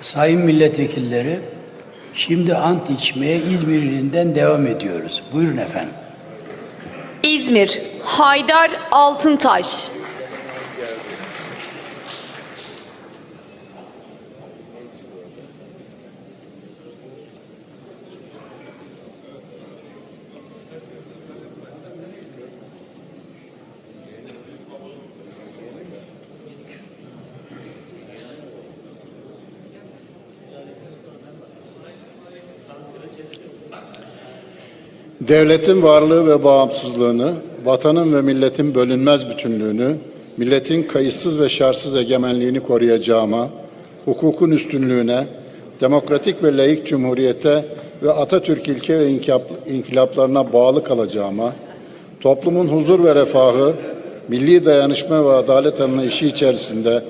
Sayın milletvekilleri, şimdi ant içmeye İzmir ilinden devam ediyoruz. Buyurun efendim. İzmir, Haydar Altıntaş. Devletin varlığı ve bağımsızlığını, vatanın ve milletin bölünmez bütünlüğünü, milletin kayıtsız ve şartsız egemenliğini koruyacağıma, hukukun üstünlüğüne, demokratik ve layık cumhuriyete ve Atatürk ilke ve inkılap- inkılaplarına bağlı kalacağıma, toplumun huzur ve refahı, milli dayanışma ve adalet anlayışı içerisinde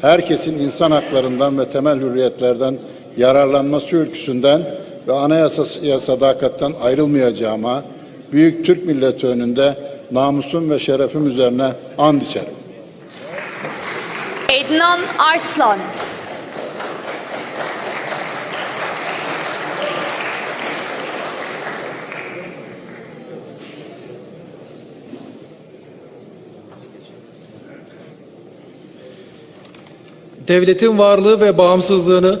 herkesin insan haklarından ve temel hürriyetlerden yararlanması ülküsünden ve anayasaya sadakatten ayrılmayacağıma, büyük Türk milleti önünde namusum ve şerefim üzerine and içerim. Ednan Arslan. devletin varlığı ve bağımsızlığını,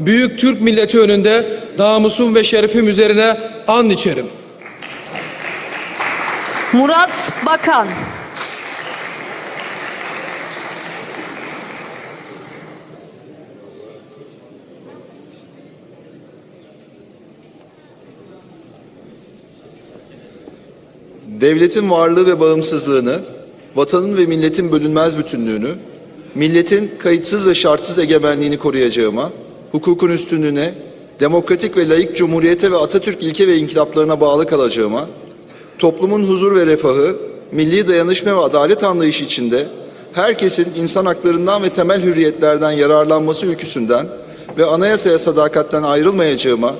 büyük Türk milleti önünde namusum ve şerefim üzerine and içerim. Murat Bakan. Devletin varlığı ve bağımsızlığını, vatanın ve milletin bölünmez bütünlüğünü, milletin kayıtsız ve şartsız egemenliğini koruyacağıma, hukukun üstünlüğüne, demokratik ve layık cumhuriyete ve Atatürk ilke ve inkılaplarına bağlı kalacağıma, toplumun huzur ve refahı, milli dayanışma ve adalet anlayışı içinde herkesin insan haklarından ve temel hürriyetlerden yararlanması ülküsünden ve anayasaya sadakatten ayrılmayacağıma,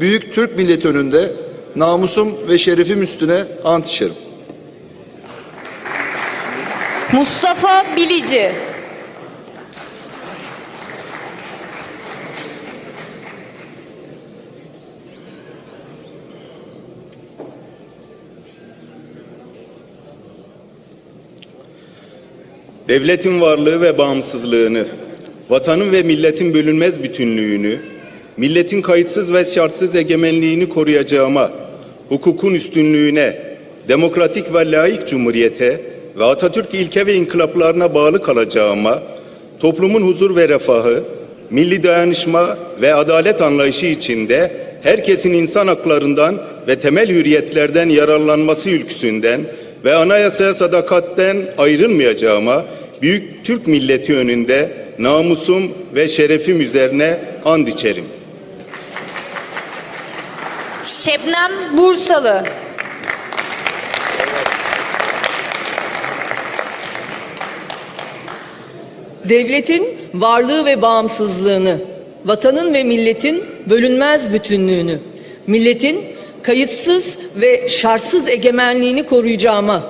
büyük Türk milleti önünde namusum ve şerefim üstüne ant içerim. Mustafa Bilici. Devletin varlığı ve bağımsızlığını, vatanın ve milletin bölünmez bütünlüğünü, milletin kayıtsız ve şartsız egemenliğini koruyacağıma, hukukun üstünlüğüne, demokratik ve layık cumhuriyete ve Atatürk ilke ve inkılaplarına bağlı kalacağıma, toplumun huzur ve refahı, milli dayanışma ve adalet anlayışı içinde herkesin insan haklarından ve temel hürriyetlerden yararlanması ülküsünden ve anayasaya sadakatten ayrılmayacağıma büyük Türk milleti önünde namusum ve şerefim üzerine and içerim. Şebnem Bursalı. Devletin varlığı ve bağımsızlığını, vatanın ve milletin bölünmez bütünlüğünü, milletin kayıtsız ve şartsız egemenliğini koruyacağıma,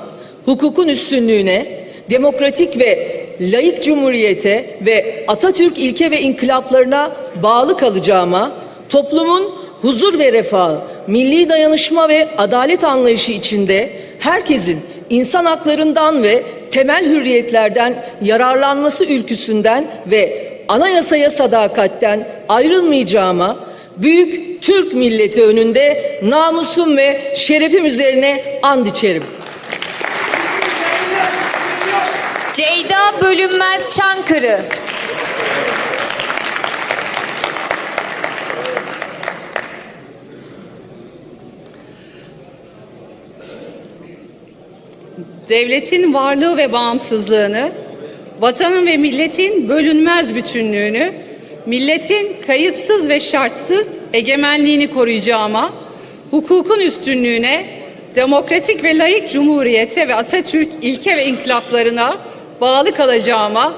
hukukun üstünlüğüne, demokratik ve layık cumhuriyete ve Atatürk ilke ve inkılaplarına bağlı kalacağıma, toplumun huzur ve refahı, milli dayanışma ve adalet anlayışı içinde herkesin insan haklarından ve temel hürriyetlerden yararlanması ülküsünden ve anayasaya sadakatten ayrılmayacağıma büyük Türk milleti önünde namusum ve şerefim üzerine and içerim. Ceyda Bölünmez Şankırı. devletin varlığı ve bağımsızlığını, vatanın ve milletin bölünmez bütünlüğünü, milletin kayıtsız ve şartsız egemenliğini koruyacağıma, hukukun üstünlüğüne, demokratik ve layık cumhuriyete ve Atatürk ilke ve inkılaplarına bağlı kalacağıma,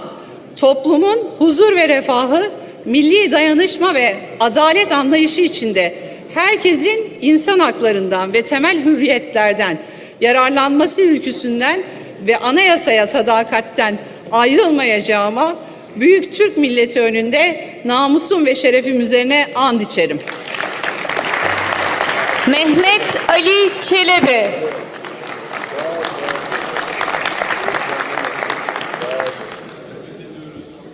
toplumun huzur ve refahı, milli dayanışma ve adalet anlayışı içinde herkesin insan haklarından ve temel hürriyetlerden yararlanması ülküsünden ve anayasaya sadakatten ayrılmayacağıma büyük Türk milleti önünde namusum ve şerefim üzerine and içerim. Mehmet Ali Çelebi.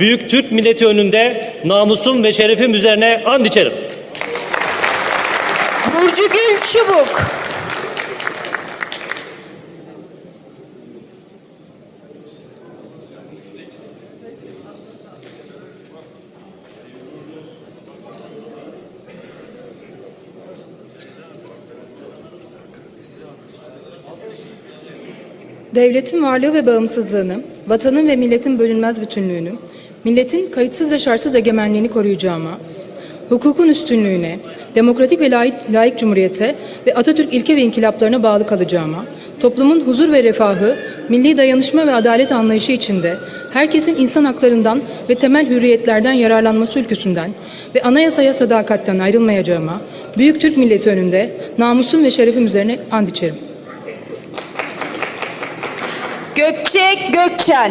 büyük Türk milleti önünde namusum ve şerefim üzerine and içerim. Burcu Gül Çubuk. Devletin varlığı ve bağımsızlığını, vatanın ve milletin bölünmez bütünlüğünü, milletin kayıtsız ve şartsız egemenliğini koruyacağıma, hukukun üstünlüğüne, demokratik ve layık, layık cumhuriyete ve Atatürk ilke ve inkılaplarına bağlı kalacağıma, toplumun huzur ve refahı, milli dayanışma ve adalet anlayışı içinde herkesin insan haklarından ve temel hürriyetlerden yararlanması ülküsünden ve anayasaya sadakatten ayrılmayacağıma, büyük Türk milleti önünde namusum ve şerefim üzerine and içerim. Gökçe Gökçen.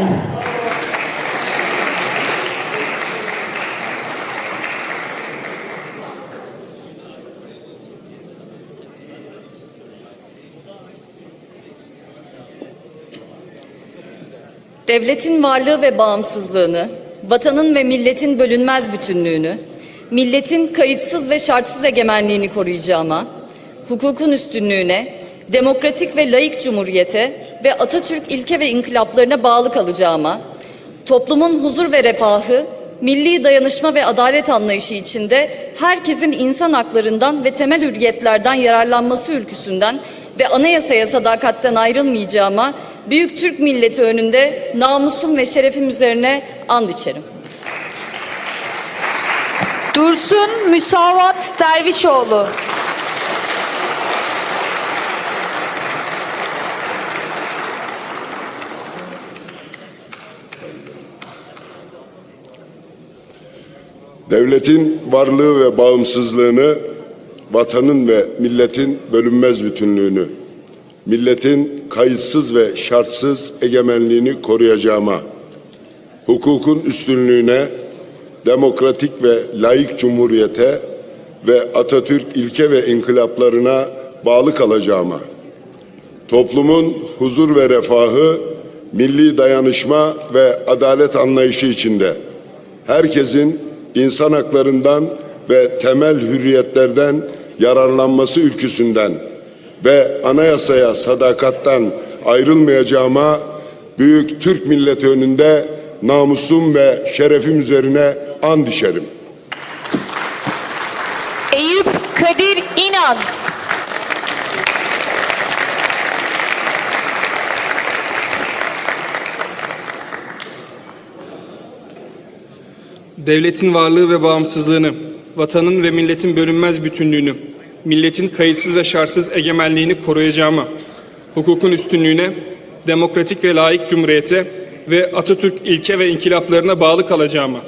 Devletin varlığı ve bağımsızlığını, vatanın ve milletin bölünmez bütünlüğünü, milletin kayıtsız ve şartsız egemenliğini koruyacağıma, hukukun üstünlüğüne, demokratik ve layık cumhuriyete ve Atatürk ilke ve inkılaplarına bağlı kalacağıma, toplumun huzur ve refahı, milli dayanışma ve adalet anlayışı içinde herkesin insan haklarından ve temel hürriyetlerden yararlanması ülküsünden ve anayasaya sadakatten ayrılmayacağıma büyük Türk milleti önünde namusum ve şerefim üzerine and içerim. Dursun Müsavat Dervişoğlu. Devletin varlığı ve bağımsızlığını, vatanın ve milletin bölünmez bütünlüğünü, milletin kayıtsız ve şartsız egemenliğini koruyacağıma, hukukun üstünlüğüne, demokratik ve layık cumhuriyete ve Atatürk ilke ve inkılaplarına bağlı kalacağıma, toplumun huzur ve refahı, milli dayanışma ve adalet anlayışı içinde herkesin insan haklarından ve temel hürriyetlerden yararlanması ülküsünden ve anayasaya sadakattan ayrılmayacağıma büyük Türk milleti önünde namusum ve şerefim üzerine and içerim. Eyüp Kadir İnan. devletin varlığı ve bağımsızlığını, vatanın ve milletin bölünmez bütünlüğünü, milletin kayıtsız ve şartsız egemenliğini koruyacağıma, hukukun üstünlüğüne, demokratik ve layık cumhuriyete ve Atatürk ilke ve inkılaplarına bağlı kalacağıma,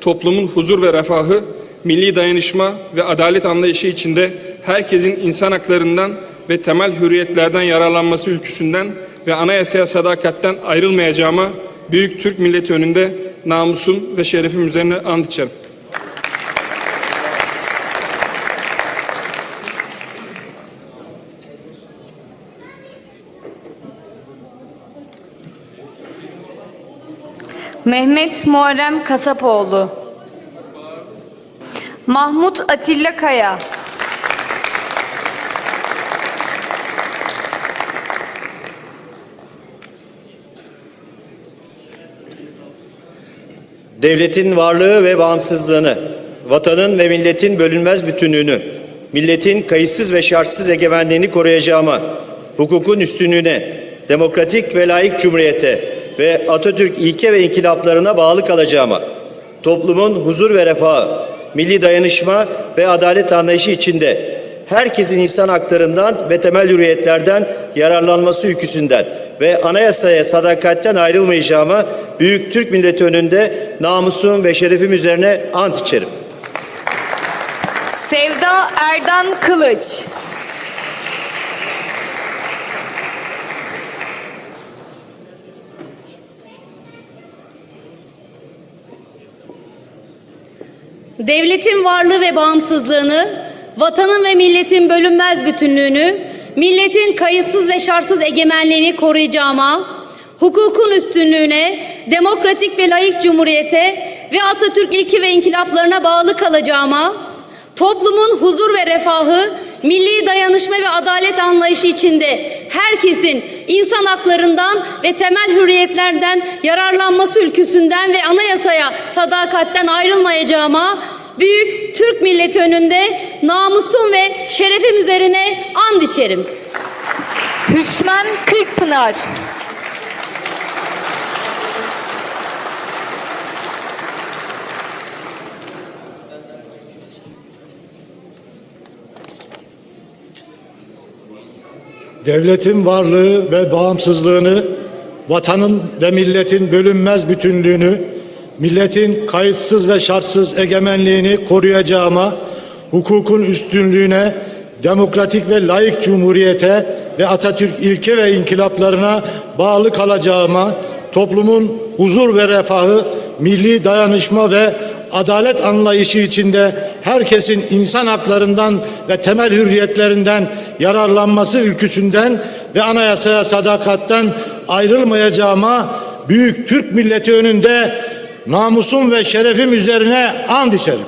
toplumun huzur ve refahı, milli dayanışma ve adalet anlayışı içinde herkesin insan haklarından ve temel hürriyetlerden yararlanması ülküsünden ve anayasaya sadakatten ayrılmayacağıma büyük Türk milleti önünde namusum ve şerefim üzerine and içerim. Mehmet Muharrem Kasapoğlu. Mahmut Atilla Kaya. Devletin varlığı ve bağımsızlığını, vatanın ve milletin bölünmez bütünlüğünü, milletin kayıtsız ve şartsız egemenliğini koruyacağıma, hukukun üstünlüğüne, demokratik ve layık cumhuriyete, ve Atatürk ilke ve inkılaplarına bağlı kalacağıma, toplumun huzur ve refahı, milli dayanışma ve adalet anlayışı içinde herkesin insan haklarından ve temel hürriyetlerden yararlanması ülküsünden ve anayasaya sadakatten ayrılmayacağıma büyük Türk milleti önünde namusum ve şerefim üzerine ant içerim. Sevda Erdan Kılıç. Devletin varlığı ve bağımsızlığını, vatanın ve milletin bölünmez bütünlüğünü, milletin kayıtsız ve şartsız egemenliğini koruyacağıma, hukukun üstünlüğüne, demokratik ve layık cumhuriyete ve Atatürk ilki ve inkılaplarına bağlı kalacağıma, toplumun huzur ve refahı, milli dayanışma ve adalet anlayışı içinde herkesin insan haklarından ve temel hürriyetlerden yararlanması ülküsünden ve anayasaya sadakatten ayrılmayacağıma, büyük Türk milleti önünde namusum ve şerefim üzerine and içerim. Hüsmen Kırkpınar. devletin varlığı ve bağımsızlığını, vatanın ve milletin bölünmez bütünlüğünü, milletin kayıtsız ve şartsız egemenliğini koruyacağıma, hukukun üstünlüğüne, demokratik ve layık cumhuriyete ve Atatürk ilke ve inkılaplarına bağlı kalacağıma, toplumun huzur ve refahı, milli dayanışma ve adalet anlayışı içinde herkesin insan haklarından ve temel hürriyetlerinden yararlanması ülküsünden ve anayasaya sadakatten ayrılmayacağıma büyük Türk milleti önünde namusum ve şerefim üzerine and içerim.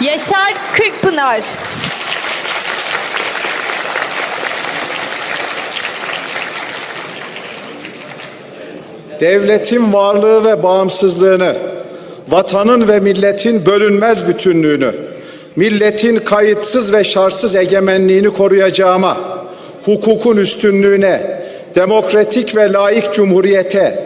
Yaşar Kırkpınar. devletin varlığı ve bağımsızlığını, vatanın ve milletin bölünmez bütünlüğünü, milletin kayıtsız ve şartsız egemenliğini koruyacağıma, hukukun üstünlüğüne, demokratik ve layık cumhuriyete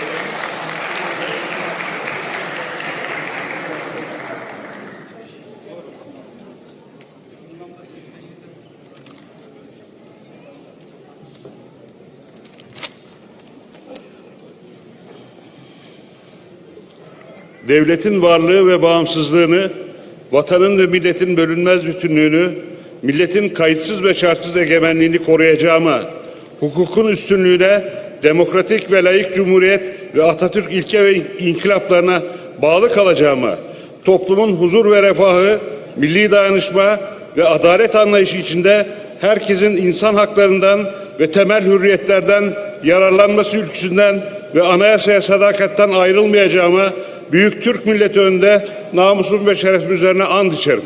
Devletin varlığı ve bağımsızlığını, vatanın ve milletin bölünmez bütünlüğünü, milletin kayıtsız ve şartsız egemenliğini koruyacağıma, hukukun üstünlüğüne, demokratik ve layık cumhuriyet ve Atatürk ilke ve inkılaplarına bağlı kalacağıma, toplumun huzur ve refahı, milli dayanışma ve adalet anlayışı içinde herkesin insan haklarından ve temel hürriyetlerden yararlanması ülküsünden ve anayasaya sadakatten ayrılmayacağıma büyük Türk milleti önünde namusum ve şerefim üzerine and içerim.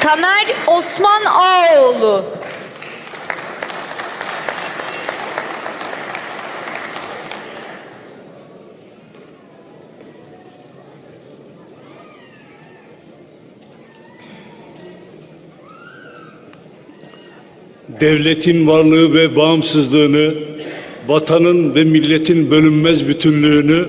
Tamer Osman Ağoğlu. devletin varlığı ve bağımsızlığını, vatanın ve milletin bölünmez bütünlüğünü,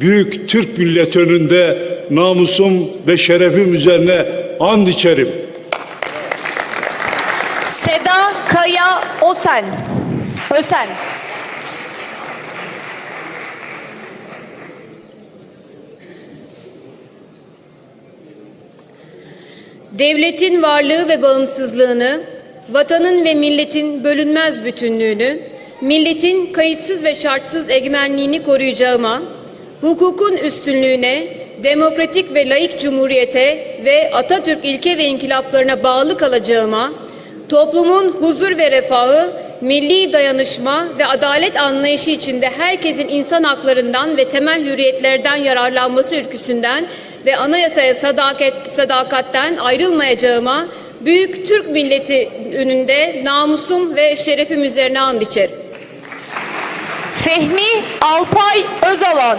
büyük Türk milleti önünde namusum ve şerefim üzerine and içerim. Seda Kaya Osen. Ösen. Devletin varlığı ve bağımsızlığını, vatanın ve milletin bölünmez bütünlüğünü, milletin kayıtsız ve şartsız egemenliğini koruyacağıma, hukukun üstünlüğüne, demokratik ve laik cumhuriyete ve Atatürk ilke ve inkılaplarına bağlı kalacağıma, toplumun huzur ve refahı, milli dayanışma ve adalet anlayışı içinde herkesin insan haklarından ve temel hürriyetlerden yararlanması ülküsünden ve anayasaya sadakat, sadakatten ayrılmayacağıma büyük Türk milleti önünde namusum ve şerefim üzerine and içerim. Fehmi Alpay Özalan.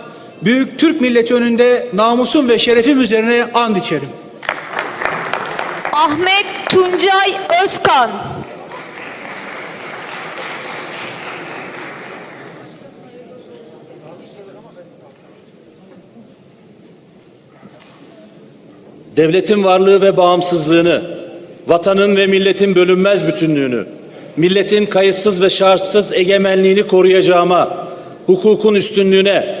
büyük Türk milleti önünde namusum ve şerefim üzerine and içerim. Ahmet Tuncay Özkan. devletin varlığı ve bağımsızlığını, vatanın ve milletin bölünmez bütünlüğünü, milletin kayıtsız ve şartsız egemenliğini koruyacağıma, hukukun üstünlüğüne,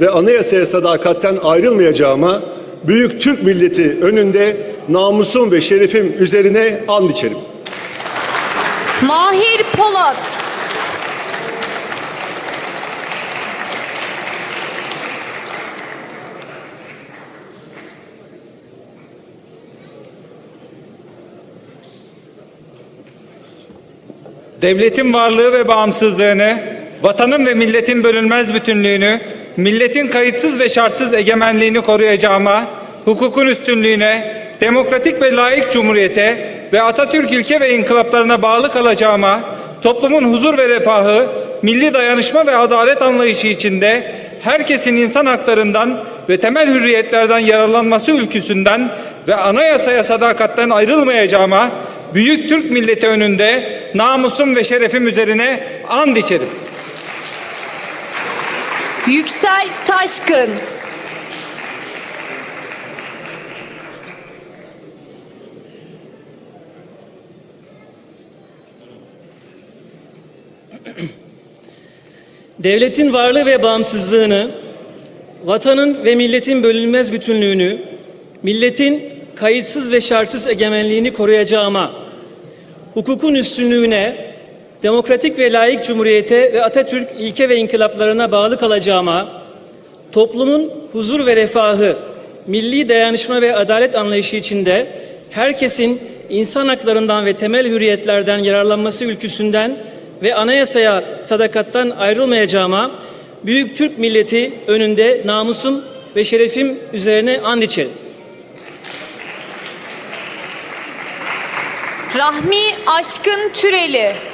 ve anayasaya sadakatten ayrılmayacağıma büyük Türk milleti önünde namusum ve şerefim üzerine and içerim. Mahir Polat. devletin varlığı ve bağımsızlığını, vatanın ve milletin bölünmez bütünlüğünü, milletin kayıtsız ve şartsız egemenliğini koruyacağıma, hukukun üstünlüğüne, demokratik ve layık cumhuriyete ve Atatürk ilke ve inkılaplarına bağlı kalacağıma, toplumun huzur ve refahı, milli dayanışma ve adalet anlayışı içinde herkesin insan haklarından ve temel hürriyetlerden yararlanması ülküsünden ve anayasaya sadakatten ayrılmayacağıma, büyük Türk milleti önünde namusum ve şerefim üzerine and içerim. Yüksel Taşkın. Devletin varlığı ve bağımsızlığını, vatanın ve milletin bölünmez bütünlüğünü, milletin kayıtsız ve şartsız egemenliğini koruyacağıma, hukukun üstünlüğüne, demokratik ve layık cumhuriyete ve Atatürk ilke ve inkılaplarına bağlı kalacağıma, toplumun huzur ve refahı, milli dayanışma ve adalet anlayışı içinde herkesin insan haklarından ve temel hürriyetlerden yararlanması ülküsünden ve anayasaya sadakattan ayrılmayacağıma Büyük Türk milleti önünde namusum ve şerefim üzerine and içerim. Rahmi Aşkın Türeli.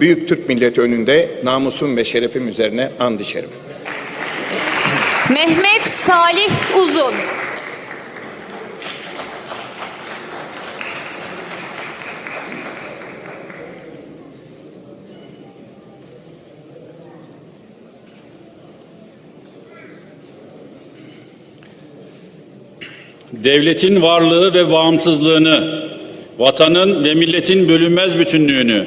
büyük Türk milleti önünde namusum ve şerefim üzerine and içerim. Mehmet Salih Uzun. devletin varlığı ve bağımsızlığını, vatanın ve milletin bölünmez bütünlüğünü,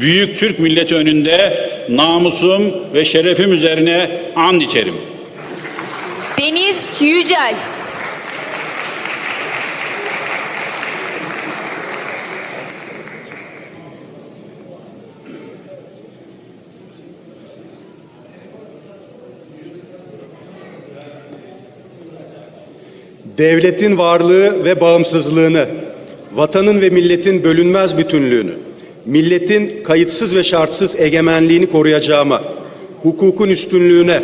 büyük Türk milleti önünde namusum ve şerefim üzerine and içerim. Deniz Yücel. devletin varlığı ve bağımsızlığını, vatanın ve milletin bölünmez bütünlüğünü, milletin kayıtsız ve şartsız egemenliğini koruyacağıma, hukukun üstünlüğüne,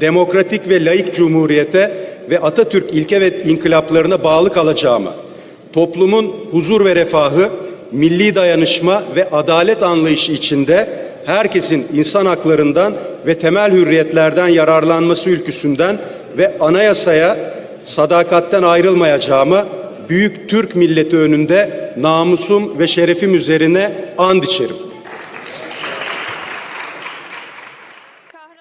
demokratik ve layık cumhuriyete ve Atatürk ilke ve inkılaplarına bağlı kalacağıma, toplumun huzur ve refahı, milli dayanışma ve adalet anlayışı içinde herkesin insan haklarından ve temel hürriyetlerden yararlanması ülküsünden ve anayasaya sadakatten ayrılmayacağıma büyük Türk milleti önünde namusum ve şerefim üzerine and içerim.